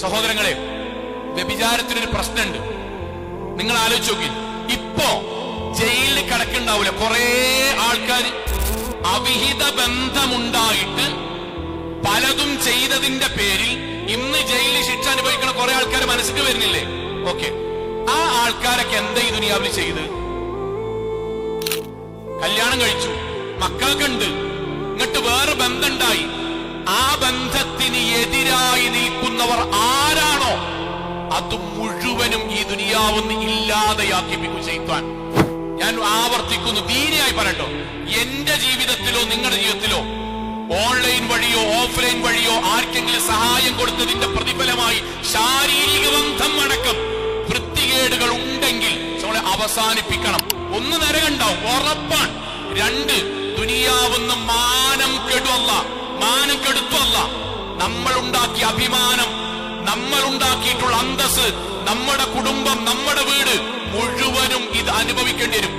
സഹോദരങ്ങളെ വ്യഭിചാരത്തിനൊരു പ്രശ്നമുണ്ട്. നിങ്ങൾ ആലോചിച്ച് നോക്കി. ഇപ്പോ ജയിലിൽ കിടക്കുണ്ടാവൂല. കുറേ ആൾക്കാർ അവിഹിത ബന്ധമുണ്ടായിട്ട് പലതും ചെയ്തതിന്റെ പേരിൽ ഇന്ന് ജയിലിൽ ശിക്ഷ അനുഭവിക്കുന്ന കുറെ ആൾക്കാർ മനസ്സിൽ വരുന്നില്ലേ? ഓക്കെ. ആ ആൾക്കാരൊക്കെ എന്താ ഈ ദുനിയാവിൽ ചെയ്ത്? കല്യാണം കഴിച്ചു. മക്കൾക്കുണ്ട്. എന്നിട്ട് വേറെ ബന്ധമുണ്ടായി. അത് മുഴുവനും ഈ ദുനിയാവൊന്ന് ഇല്ലാതെയാക്കിപ്പിക്കും ചെയ്ത്താൻ. ഞാൻ ആവർത്തിക്കുന്നു ദീനിയായി പറയട്ടോ. എന്റെ ജീവിതത്തിലോ നിങ്ങളുടെ ജീവിതത്തിലോ ഓൺലൈൻ വഴിയോ ഓഫ്ലൈൻ വഴിയോ ആർക്കെങ്കിലും സഹായം കൊടുത്തതിന്റെ പ്രതിഫലമായി ശാരീരിക ബന്ധം അടക്കം വൃത്തികേടുകൾ ഉണ്ടെങ്കിൽ നമ്മളെ അവസാനിപ്പിക്കണം. ഒന്ന് നരകണ്ടാവും ഉറപ്പാണ്. രണ്ട് ദുനിയാവുന്ന മാനം കെടുവല്ല മാനം കെടുത്തല്ല നമ്മൾ ഉണ്ടാക്കിയ അഭിമാനം നമ്മൾ ഉണ്ടാക്കിയിട്ടുള്ള അന്തസ് നമ്മുടെ കുടുംബം നമ്മുടെ വീട് മുഴുവനും ഇത് അനുഭവിക്കേണ്ടി വരും.